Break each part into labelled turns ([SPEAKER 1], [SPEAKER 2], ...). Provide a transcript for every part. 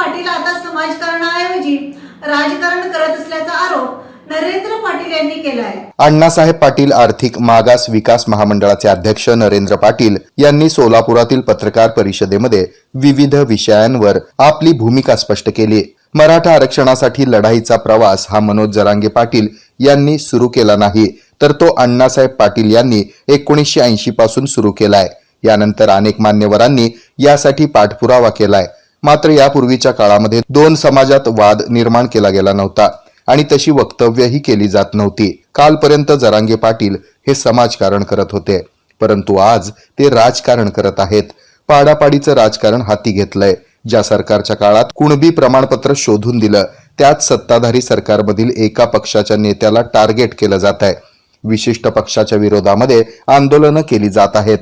[SPEAKER 1] पाटील आता समाजकारणाऐवजी राजकारण करत असल्याचा आरोप नरेंद्र पाटील यांनी केलाय.
[SPEAKER 2] अण्णासाहेब पाटील आर्थिक मागास विकास महामंडळाचे अध्यक्ष नरेंद्र पाटील यांनी सोलापुरातील पत्रकार परिषदेमध्ये विविध विषयांवर आपली भूमिका स्पष्ट केली. मराठा आरक्षणासाठी लढाईचा प्रवास हा मनोज जरांगे पाटील यांनी सुरू केला नाही तर तो अण्णासाहेब पाटील यांनी एकोणीसशे ऐंशी पासून सुरू केलाय. यानंतर अनेक मान्यवरांनी यासाठी पाठपुरावा केलाय. मात्र यापूर्वीच्या काळामध्ये दोन समाजात वाद निर्माण केला गेला नव्हता आणि तशी वक्तव्यही केली जात नव्हती. कालपर्यंत जरांगे पाटील हे समाजकारण करत होते. परंतु आज ते राजकारण करत आहेत. पाडापाडीचं राजकारण हाती घेतलंय. ज्या सरकारच्या काळात कुणबी प्रमाणपत्र शोधून दिलं त्याच सत्ताधारी सरकारमधील एका पक्षाच्या नेत्याला टार्गेट केलं जात आहे विशिष्ट पक्षाच्या विरोधामध्ये आंदोलनं केली जात आहेत.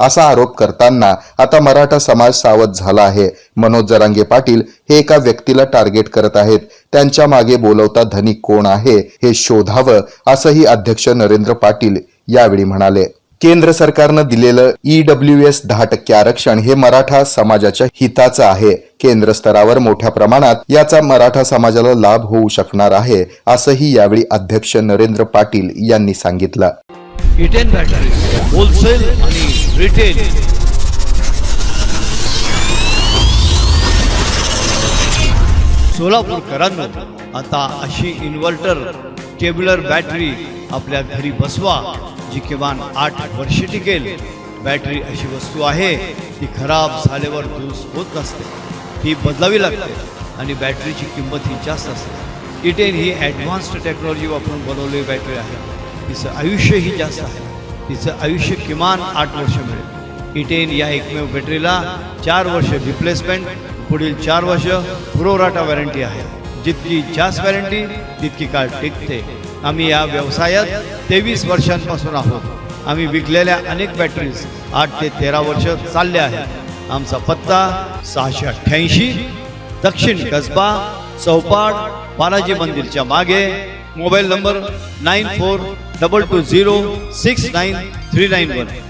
[SPEAKER 2] असा आरोप करताना आता मराठा समाज सावध झाला आहे. मनोज जरांगे पाटील हे एका व्यक्तीला टार्गेट करत आहेत. त्यांच्या मागे बोलवता धनी कोण आहे हे शोधावं असंही अध्यक्ष नरेंद्र पाटील यावेळी म्हणाले. केंद्र सरकारनं दिलेलं ईडब्ल्यू एस दहा टक्के आरक्षण हे मराठा समाजाच्या हिताचं आहे. केंद्र स्तरावर मोठ्या प्रमाणात याचा मराठा समाजाला लाभ होऊ शकणार आहे असंही यावेळी अध्यक्ष नरेंद्र पाटील यांनी सांगितलं.
[SPEAKER 3] ब्रिटेन सोलापूरकरांनो आता अशी इन्व्हर्टर टेब्युलर बॅटरी आपल्या घरी बसवा जी किमान आठ वर्ष टिकेल. बॅटरी अशी वस्तू आहे ती खराब झाल्यावर दूस होत नसते. ही बदलावी लागते आणि बॅटरीची किंमत ही जास्त असते. E इटेन ही ॲडव्हान्स्ड टेक्नॉलॉजी वापरून बनवलेली बॅटरी आहे. तिचं आयुष्यही जास्त आहे. तिचं आयुष्य किमान आठ वर्ष मिळेल. इटेन या एकमेव बॅटरीला चार वर्ष रिप्लेसमेंट पुढील चार वर्ष पुरोराटा वॉरंटी आहे. जितकी जास्त वॉरंटी तितकी काळ टिकते. आम्ही या व्यवसायात तेवीस वर्षांपासून आहोत. आम्ही विकलेल्या अनेक बॅटरीज आठ ते तेरा वर्ष चालल्या आहेत. आमचा पत्ता सहाशे अठ्ठ्याऐंशी दक्षिण कसबा चौपाट बालाजी मंदिरच्या मागे. Mobile number nine four double two zero six nine three nine one.